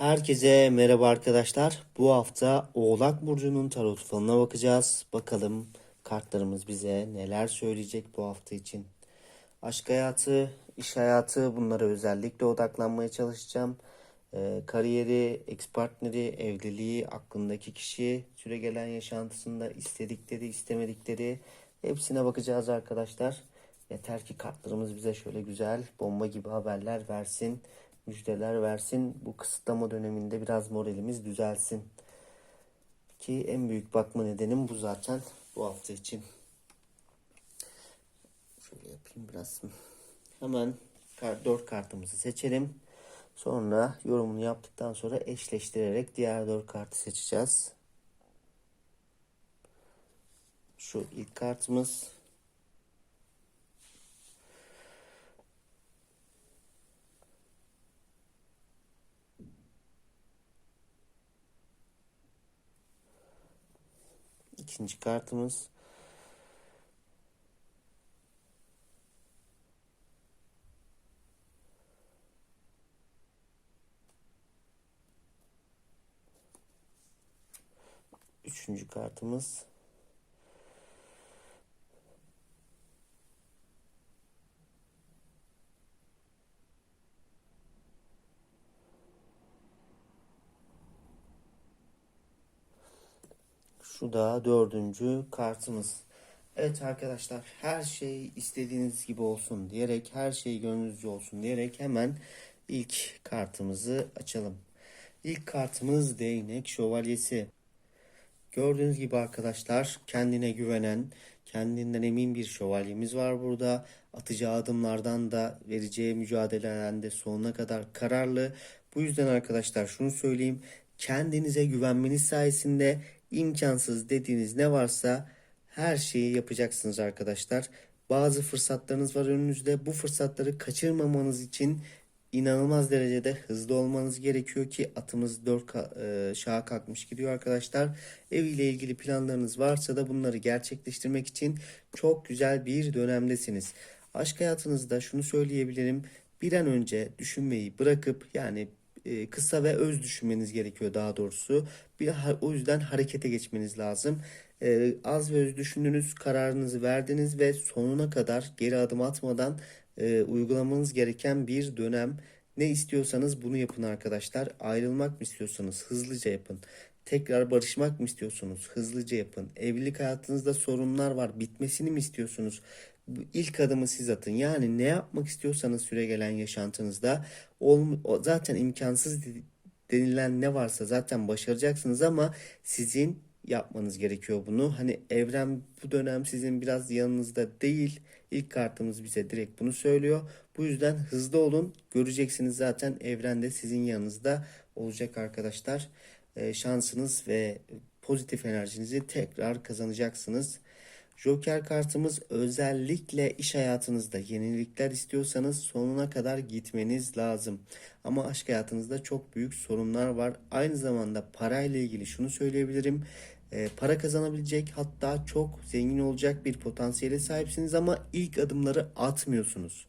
Herkese merhaba arkadaşlar. Bu hafta Oğlak Burcu'nun tarot falına bakacağız. Bakalım kartlarımız bize neler söyleyecek bu hafta için. Aşk hayatı, iş hayatı bunlara özellikle odaklanmaya çalışacağım. Ee, kariyeri, ex partneri, evliliği, aklındaki kişi, süre gelen yaşantısında istedikleri, istemedikleri hepsine bakacağız arkadaşlar. Yeter ki kartlarımız bize şöyle güzel bomba gibi haberler versin müjdeler versin. Bu kısıtlama döneminde biraz moralimiz düzelsin. Ki en büyük bakma nedenim bu zaten bu hafta için. Şöyle yapayım biraz. Hemen kart, 4 kartımızı seçelim. Sonra yorumunu yaptıktan sonra eşleştirerek diğer 4 kartı seçeceğiz. Şu ilk kartımız İkinci kartımız. Üçüncü kartımız. Şu da dördüncü kartımız. Evet arkadaşlar her şey istediğiniz gibi olsun diyerek her şey gönlünüzce olsun diyerek hemen ilk kartımızı açalım. İlk kartımız değnek şövalyesi. Gördüğünüz gibi arkadaşlar kendine güvenen, kendinden emin bir şövalyemiz var burada. Atacağı adımlardan da vereceği mücadeleden de sonuna kadar kararlı. Bu yüzden arkadaşlar şunu söyleyeyim. Kendinize güvenmeniz sayesinde imkansız dediğiniz ne varsa her şeyi yapacaksınız arkadaşlar. Bazı fırsatlarınız var önünüzde. Bu fırsatları kaçırmamanız için inanılmaz derecede hızlı olmanız gerekiyor ki atımız 4 e, şaha kalkmış gidiyor arkadaşlar. Ev ile ilgili planlarınız varsa da bunları gerçekleştirmek için çok güzel bir dönemdesiniz. Aşk hayatınızda şunu söyleyebilirim. Bir an önce düşünmeyi bırakıp yani e, kısa ve öz düşünmeniz gerekiyor daha doğrusu. Bir o yüzden harekete geçmeniz lazım. E, az ve öz düşündünüz, kararınızı verdiniz ve sonuna kadar geri adım atmadan e, uygulamanız gereken bir dönem. Ne istiyorsanız bunu yapın arkadaşlar. Ayrılmak mı istiyorsanız hızlıca yapın. Tekrar barışmak mı istiyorsunuz? Hızlıca yapın. Evlilik hayatınızda sorunlar var. Bitmesini mi istiyorsunuz? İlk adımı siz atın. Yani ne yapmak istiyorsanız süre gelen yaşantınızda zaten imkansız denilen ne varsa zaten başaracaksınız ama sizin yapmanız gerekiyor bunu. Hani evren bu dönem sizin biraz yanınızda değil. İlk kartımız bize direkt bunu söylüyor. Bu yüzden hızlı olun. Göreceksiniz zaten evrende sizin yanınızda olacak arkadaşlar. Ee, şansınız ve pozitif enerjinizi tekrar kazanacaksınız. Joker kartımız özellikle iş hayatınızda yenilikler istiyorsanız sonuna kadar gitmeniz lazım. Ama aşk hayatınızda çok büyük sorunlar var. Aynı zamanda parayla ilgili şunu söyleyebilirim. E, para kazanabilecek hatta çok zengin olacak bir potansiyele sahipsiniz ama ilk adımları atmıyorsunuz.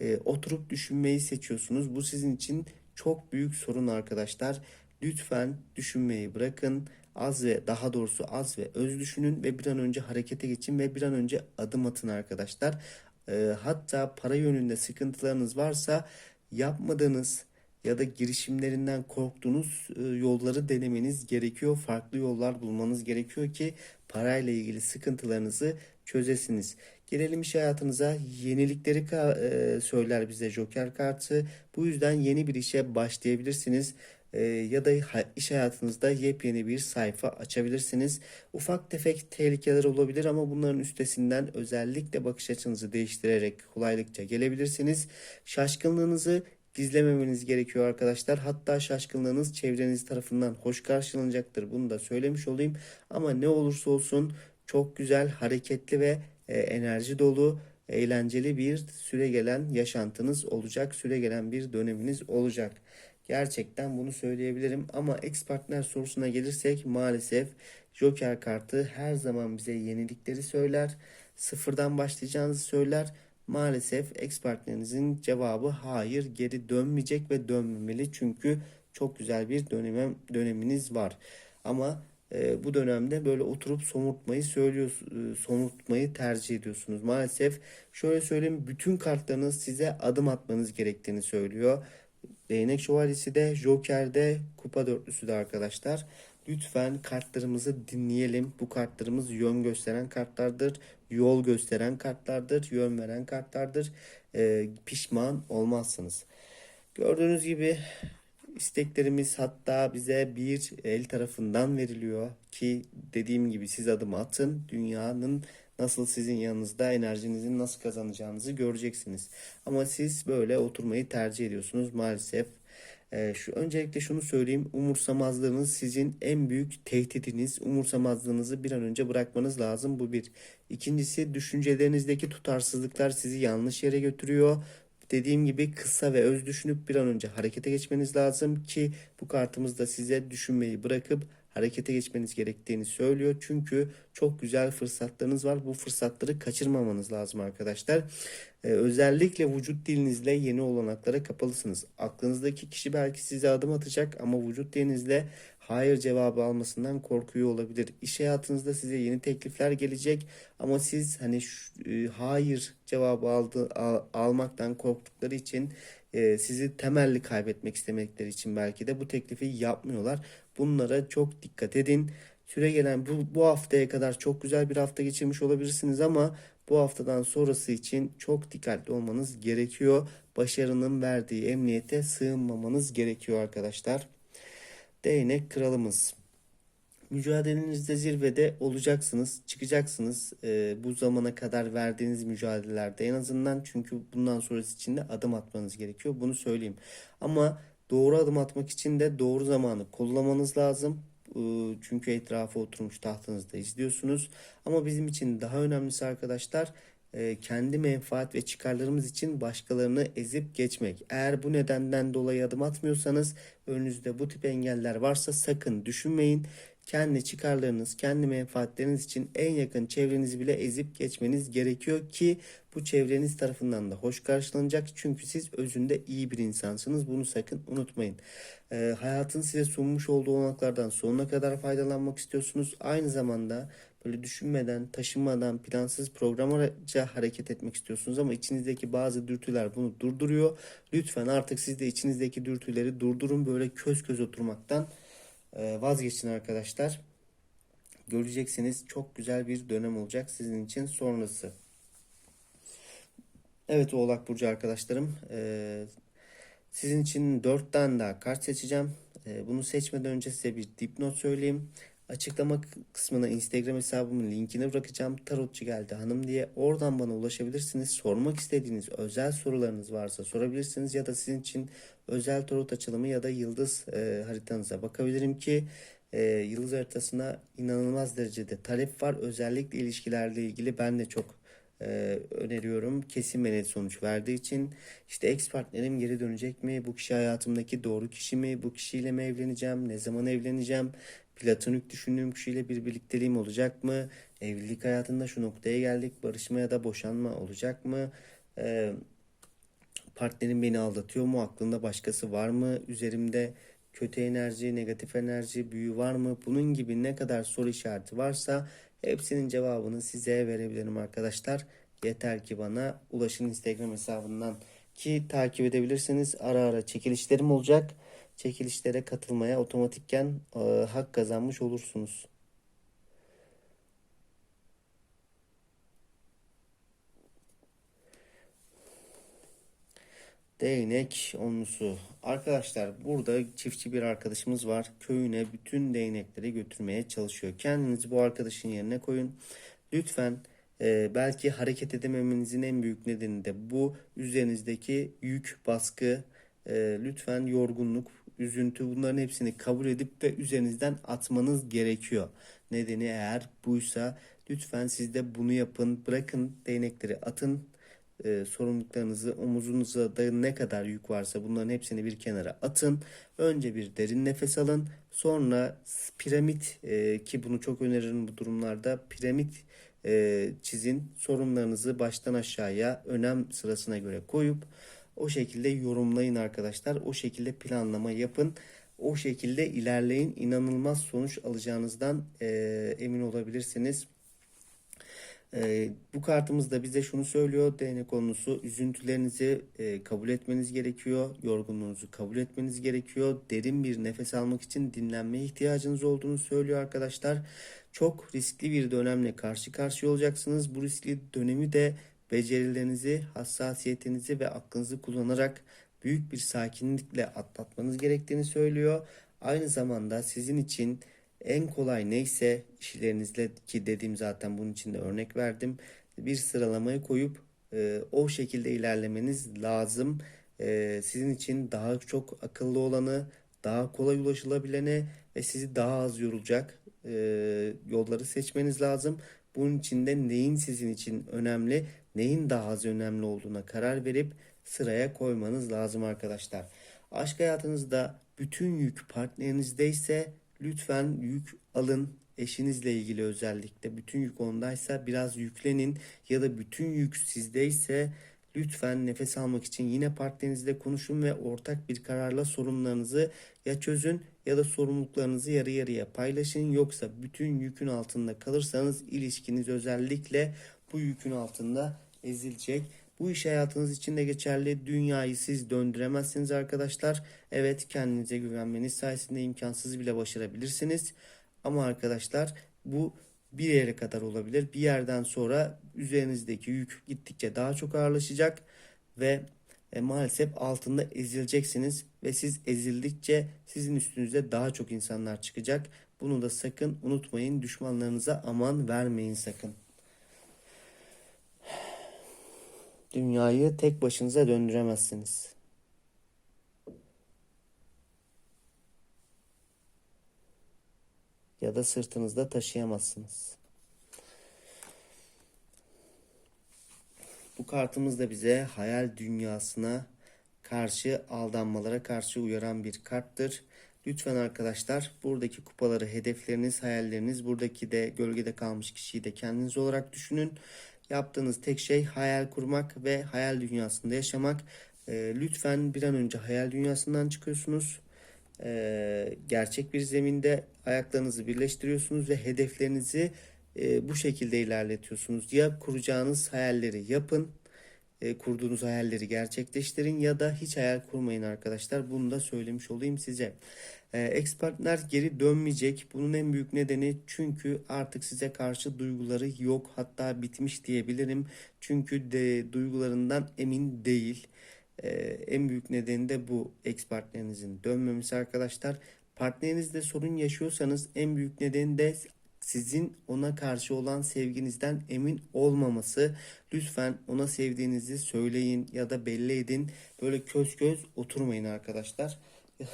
E, oturup düşünmeyi seçiyorsunuz. Bu sizin için çok büyük sorun arkadaşlar. Lütfen düşünmeyi bırakın az ve daha doğrusu az ve öz düşünün ve bir an önce harekete geçin ve bir an önce adım atın arkadaşlar. E, hatta para yönünde sıkıntılarınız varsa yapmadığınız ya da girişimlerinden korktuğunuz e, yolları denemeniz gerekiyor. Farklı yollar bulmanız gerekiyor ki parayla ilgili sıkıntılarınızı çözesiniz. Gelelim iş hayatınıza. Yenilikleri e, söyler bize Joker kartı. Bu yüzden yeni bir işe başlayabilirsiniz ya da iş hayatınızda yepyeni bir sayfa açabilirsiniz. Ufak tefek tehlikeler olabilir ama bunların üstesinden özellikle bakış açınızı değiştirerek kolaylıkça gelebilirsiniz. Şaşkınlığınızı gizlememeniz gerekiyor arkadaşlar. Hatta şaşkınlığınız çevreniz tarafından hoş karşılanacaktır. Bunu da söylemiş olayım. Ama ne olursa olsun çok güzel, hareketli ve e, enerji dolu, eğlenceli bir süre gelen yaşantınız olacak. Süre gelen bir döneminiz olacak. Gerçekten bunu söyleyebilirim ama ex partner sorusuna gelirsek maalesef Joker kartı her zaman bize yenilikleri söyler. Sıfırdan başlayacağınızı söyler. Maalesef ex partnerinizin cevabı hayır geri dönmeyecek ve dönmemeli. Çünkü çok güzel bir dönem, döneminiz var. Ama e, bu dönemde böyle oturup somurtmayı söylüyorsunuz, somurtmayı tercih ediyorsunuz. Maalesef şöyle söyleyeyim bütün kartlarınız size adım atmanız gerektiğini söylüyor. Değnek şövalyesi de, Joker de, kupa dörtlüsü de arkadaşlar. Lütfen kartlarımızı dinleyelim. Bu kartlarımız yön gösteren kartlardır. Yol gösteren kartlardır. Yön veren kartlardır. Ee, pişman olmazsınız. Gördüğünüz gibi isteklerimiz hatta bize bir el tarafından veriliyor ki dediğim gibi siz adım atın dünyanın nasıl sizin yanınızda enerjinizin nasıl kazanacağınızı göreceksiniz. Ama siz böyle oturmayı tercih ediyorsunuz maalesef. Ee, şu öncelikle şunu söyleyeyim. Umursamazlığınız sizin en büyük tehdidiniz. Umursamazlığınızı bir an önce bırakmanız lazım. Bu bir. İkincisi düşüncelerinizdeki tutarsızlıklar sizi yanlış yere götürüyor. Dediğim gibi kısa ve öz düşünüp bir an önce harekete geçmeniz lazım ki bu kartımız da size düşünmeyi bırakıp harekete geçmeniz gerektiğini söylüyor. Çünkü çok güzel fırsatlarınız var. Bu fırsatları kaçırmamanız lazım arkadaşlar. Ee, özellikle vücut dilinizle yeni olanaklara kapalısınız. Aklınızdaki kişi belki size adım atacak ama vücut dilinizle hayır cevabı almasından korkuyor olabilir. İş hayatınızda size yeni teklifler gelecek ama siz hani şu, e, hayır cevabı aldı, al- almaktan korktukları için e, sizi temelli kaybetmek istemekleri için belki de bu teklifi yapmıyorlar. Bunlara çok dikkat edin. Süre gelen bu, bu haftaya kadar çok güzel bir hafta geçirmiş olabilirsiniz ama bu haftadan sonrası için çok dikkatli olmanız gerekiyor. Başarının verdiği emniyete sığınmamanız gerekiyor arkadaşlar. Değnek kralımız. Mücadelenizde zirvede olacaksınız, çıkacaksınız. Ee, bu zamana kadar verdiğiniz mücadelelerde en azından çünkü bundan sonrası için de adım atmanız gerekiyor. Bunu söyleyeyim. Ama doğru adım atmak için de doğru zamanı kollamanız lazım. Ee, çünkü etrafa oturmuş tahtınızda izliyorsunuz. Ama bizim için daha önemlisi arkadaşlar e, kendi menfaat ve çıkarlarımız için başkalarını ezip geçmek. Eğer bu nedenden dolayı adım atmıyorsanız önünüzde bu tip engeller varsa sakın düşünmeyin. Kendi çıkarlarınız, kendi menfaatleriniz için en yakın çevrenizi bile ezip geçmeniz gerekiyor ki bu çevreniz tarafından da hoş karşılanacak. Çünkü siz özünde iyi bir insansınız. Bunu sakın unutmayın. Ee, hayatın size sunmuş olduğu olanaklardan sonuna kadar faydalanmak istiyorsunuz. Aynı zamanda böyle düşünmeden, taşınmadan, plansız programlarca hareket etmek istiyorsunuz ama içinizdeki bazı dürtüler bunu durduruyor. Lütfen artık siz de içinizdeki dürtüleri durdurun. Böyle köz köz oturmaktan vazgeçin arkadaşlar. Göreceksiniz çok güzel bir dönem olacak sizin için sonrası. Evet Oğlak Burcu arkadaşlarım. e, sizin için 4 tane daha kart seçeceğim. E, bunu seçmeden önce size bir dipnot söyleyeyim. Açıklama kısmına Instagram hesabımın linkini bırakacağım. Tarotçu geldi hanım diye. Oradan bana ulaşabilirsiniz. Sormak istediğiniz özel sorularınız varsa sorabilirsiniz. Ya da sizin için özel tarot açılımı ya da yıldız e, haritanıza bakabilirim ki e, yıldız haritasına inanılmaz derecede talep var. Özellikle ilişkilerle ilgili ben de çok e, öneriyorum. Kesin ve sonuç verdiği için işte ex partnerim geri dönecek mi? Bu kişi hayatımdaki doğru kişi mi? Bu kişiyle mi evleneceğim? Ne zaman evleneceğim? Platonik düşündüğüm kişiyle bir birlikteliğim olacak mı? Evlilik hayatında şu noktaya geldik. Barışma ya da boşanma olacak mı? E, partnerim beni aldatıyor mu? Aklında başkası var mı? Üzerimde kötü enerji, negatif enerji, büyü var mı? Bunun gibi ne kadar soru işareti varsa hepsinin cevabını size verebilirim arkadaşlar. Yeter ki bana ulaşın Instagram hesabından ki takip edebilirsiniz. Ara ara çekilişlerim olacak. Çekilişlere katılmaya otomatikken e, hak kazanmış olursunuz. Değnek onlusu. Arkadaşlar burada çiftçi bir arkadaşımız var. Köyüne bütün değnekleri götürmeye çalışıyor. Kendinizi bu arkadaşın yerine koyun. Lütfen e, belki hareket edememenizin en büyük nedeni de bu. Üzerinizdeki yük, baskı, e, lütfen yorgunluk, üzüntü bunların hepsini kabul edip ve üzerinizden atmanız gerekiyor. Nedeni eğer buysa lütfen siz de bunu yapın. Bırakın değnekleri atın e, sorumluluklarınızı omuzunuza da ne kadar yük varsa bunların hepsini bir kenara atın. Önce bir derin nefes alın. Sonra piramit e, ki bunu çok öneririm bu durumlarda piramit e, çizin. Sorunlarınızı baştan aşağıya önem sırasına göre koyup O şekilde yorumlayın arkadaşlar. O şekilde planlama yapın. O şekilde ilerleyin. İnanılmaz sonuç alacağınızdan eee, emin olabilirsiniz. Ee, bu kartımız da bize şunu söylüyor. Değnek konusu üzüntülerinizi e, kabul etmeniz gerekiyor. Yorgunluğunuzu kabul etmeniz gerekiyor. Derin bir nefes almak için dinlenmeye ihtiyacınız olduğunu söylüyor arkadaşlar. Çok riskli bir dönemle karşı karşıya olacaksınız. Bu riskli dönemi de becerilerinizi, hassasiyetinizi ve aklınızı kullanarak büyük bir sakinlikle atlatmanız gerektiğini söylüyor. Aynı zamanda sizin için en kolay neyse işlerinizle ki dediğim zaten bunun için de örnek verdim. Bir sıralamaya koyup e, o şekilde ilerlemeniz lazım. E, sizin için daha çok akıllı olanı, daha kolay ulaşılabilene ve sizi daha az yorulacak e, yolları seçmeniz lazım. Bunun için de neyin sizin için önemli, neyin daha az önemli olduğuna karar verip sıraya koymanız lazım arkadaşlar. Aşk hayatınızda bütün yük partnerinizdeyse lütfen yük alın. Eşinizle ilgili özellikle bütün yük ondaysa biraz yüklenin ya da bütün yük sizdeyse lütfen nefes almak için yine partnerinizle konuşun ve ortak bir kararla sorunlarınızı ya çözün ya da sorumluluklarınızı yarı yarıya paylaşın. Yoksa bütün yükün altında kalırsanız ilişkiniz özellikle bu yükün altında ezilecek. Bu iş hayatınız için de geçerli. Dünyayı siz döndüremezsiniz arkadaşlar. Evet kendinize güvenmeniz sayesinde imkansız bile başarabilirsiniz. Ama arkadaşlar bu bir yere kadar olabilir. Bir yerden sonra üzerinizdeki yük gittikçe daha çok ağırlaşacak ve e, maalesef altında ezileceksiniz ve siz ezildikçe sizin üstünüze daha çok insanlar çıkacak. Bunu da sakın unutmayın. Düşmanlarınıza aman vermeyin sakın. Dünyayı tek başınıza döndüremezsiniz. Ya da sırtınızda taşıyamazsınız. Bu kartımız da bize hayal dünyasına karşı aldanmalara karşı uyaran bir karttır. Lütfen arkadaşlar buradaki kupaları, hedefleriniz, hayalleriniz, buradaki de gölgede kalmış kişiyi de kendiniz olarak düşünün. Yaptığınız tek şey hayal kurmak ve hayal dünyasında yaşamak. E, lütfen bir an önce hayal dünyasından çıkıyorsunuz. E, gerçek bir zeminde ayaklarınızı birleştiriyorsunuz ve hedeflerinizi e, bu şekilde ilerletiyorsunuz. Ya kuracağınız hayalleri yapın, e, kurduğunuz hayalleri gerçekleştirin ya da hiç hayal kurmayın arkadaşlar. Bunu da söylemiş olayım size. E, ex partner geri dönmeyecek. Bunun en büyük nedeni çünkü artık size karşı duyguları yok. Hatta bitmiş diyebilirim. Çünkü de duygularından emin değil. E, en büyük nedeni de bu ex partnerinizin dönmemesi arkadaşlar. Partnerinizde sorun yaşıyorsanız en büyük nedeni de sizin ona karşı olan sevginizden emin olmaması. Lütfen ona sevdiğinizi söyleyin ya da belli edin. Böyle köz köz oturmayın arkadaşlar.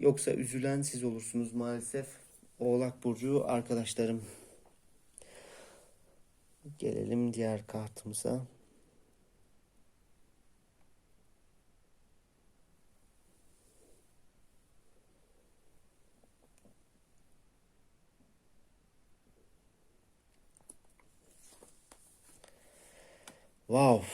Yoksa üzülen siz olursunuz maalesef. Oğlak Burcu arkadaşlarım. Gelelim diğer kartımıza. Wow.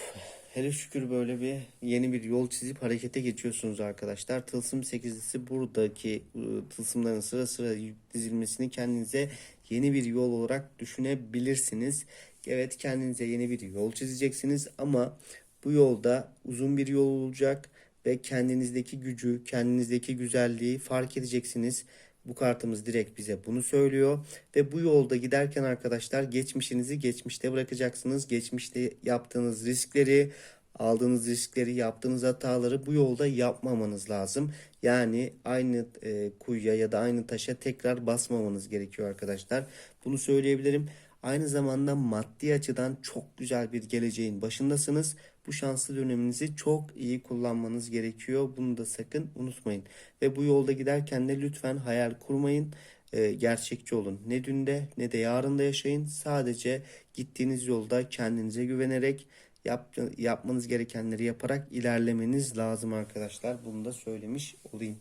Hele şükür böyle bir yeni bir yol çizip harekete geçiyorsunuz arkadaşlar. Tılsım sekizlisi buradaki ıı, tılsımların sıra sıra dizilmesini kendinize yeni bir yol olarak düşünebilirsiniz. Evet kendinize yeni bir yol çizeceksiniz ama bu yolda uzun bir yol olacak ve kendinizdeki gücü, kendinizdeki güzelliği fark edeceksiniz. Bu kartımız direkt bize bunu söylüyor. Ve bu yolda giderken arkadaşlar geçmişinizi geçmişte bırakacaksınız. Geçmişte yaptığınız riskleri, aldığınız riskleri, yaptığınız hataları bu yolda yapmamanız lazım. Yani aynı e, kuyuya ya da aynı taşa tekrar basmamanız gerekiyor arkadaşlar. Bunu söyleyebilirim. Aynı zamanda maddi açıdan çok güzel bir geleceğin başındasınız. Bu şanslı döneminizi çok iyi kullanmanız gerekiyor. Bunu da sakın unutmayın. Ve bu yolda giderken de lütfen hayal kurmayın. Ee, gerçekçi olun. Ne dünde ne de yarında yaşayın. Sadece gittiğiniz yolda kendinize güvenerek yap, yapmanız gerekenleri yaparak ilerlemeniz lazım arkadaşlar. Bunu da söylemiş olayım.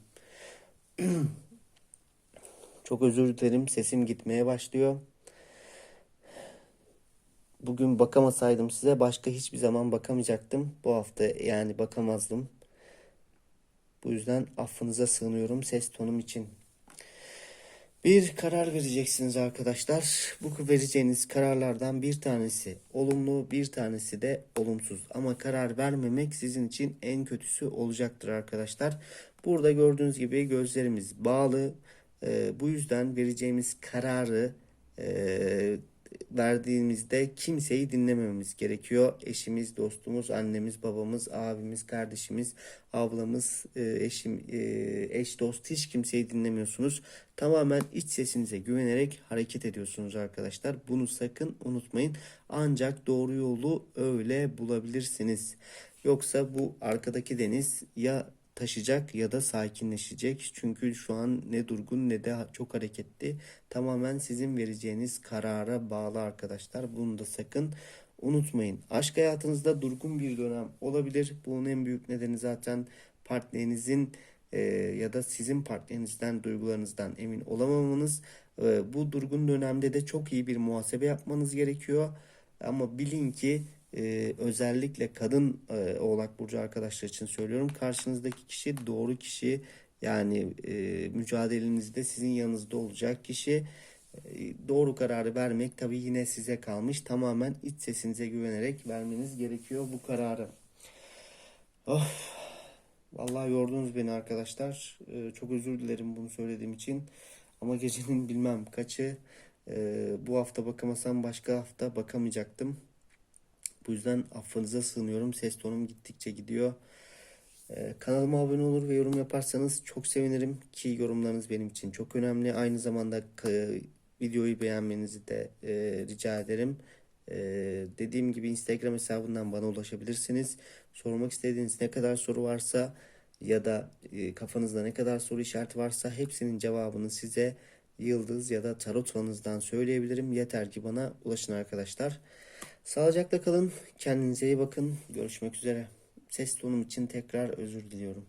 Çok özür dilerim. Sesim gitmeye başlıyor. Bugün bakamasaydım size başka hiçbir zaman bakamayacaktım. Bu hafta yani bakamazdım. Bu yüzden affınıza sığınıyorum ses tonum için. Bir karar vereceksiniz arkadaşlar. Bu vereceğiniz kararlardan bir tanesi olumlu, bir tanesi de olumsuz. Ama karar vermemek sizin için en kötüsü olacaktır arkadaşlar. Burada gördüğünüz gibi gözlerimiz bağlı. Ee, bu yüzden vereceğimiz kararı e, verdiğimizde kimseyi dinlemememiz gerekiyor. Eşimiz, dostumuz, annemiz, babamız, abimiz, kardeşimiz, ablamız, e, eşim, e, eş, dost hiç kimseyi dinlemiyorsunuz. Tamamen iç sesinize güvenerek hareket ediyorsunuz arkadaşlar. Bunu sakın unutmayın. Ancak doğru yolu öyle bulabilirsiniz. Yoksa bu arkadaki deniz ya taşıyacak ya da sakinleşecek. Çünkü şu an ne durgun ne de çok hareketli. Tamamen sizin vereceğiniz karara bağlı arkadaşlar. Bunu da sakın unutmayın. Aşk hayatınızda durgun bir dönem olabilir. Bunun en büyük nedeni zaten partnerinizin e, ya da sizin partnerinizden duygularınızdan emin olamamanız. E, bu durgun dönemde de çok iyi bir muhasebe yapmanız gerekiyor. Ama bilin ki e, özellikle kadın e, oğlak burcu arkadaşlar için söylüyorum. Karşınızdaki kişi doğru kişi yani e, mücadelenizde sizin yanınızda olacak kişi. E, doğru kararı vermek tabii yine size kalmış. Tamamen iç sesinize güvenerek vermeniz gerekiyor bu kararı. Of. Vallahi yordunuz beni arkadaşlar. E, çok özür dilerim bunu söylediğim için. Ama gecenin bilmem kaçı. E, bu hafta bakamasam başka hafta bakamayacaktım. Bu yüzden affınıza sığınıyorum. Ses tonum gittikçe gidiyor. Ee, kanalıma abone olur ve yorum yaparsanız çok sevinirim ki yorumlarınız benim için çok önemli. Aynı zamanda videoyu beğenmenizi de e, rica ederim. E, dediğim gibi Instagram hesabından bana ulaşabilirsiniz. Sormak istediğiniz ne kadar soru varsa ya da e, kafanızda ne kadar soru işareti varsa hepsinin cevabını size yıldız ya da tarot falınızdan söyleyebilirim. Yeter ki bana ulaşın arkadaşlar. Sağlıcakla kalın. Kendinize iyi bakın. Görüşmek üzere. Ses tonum için tekrar özür diliyorum.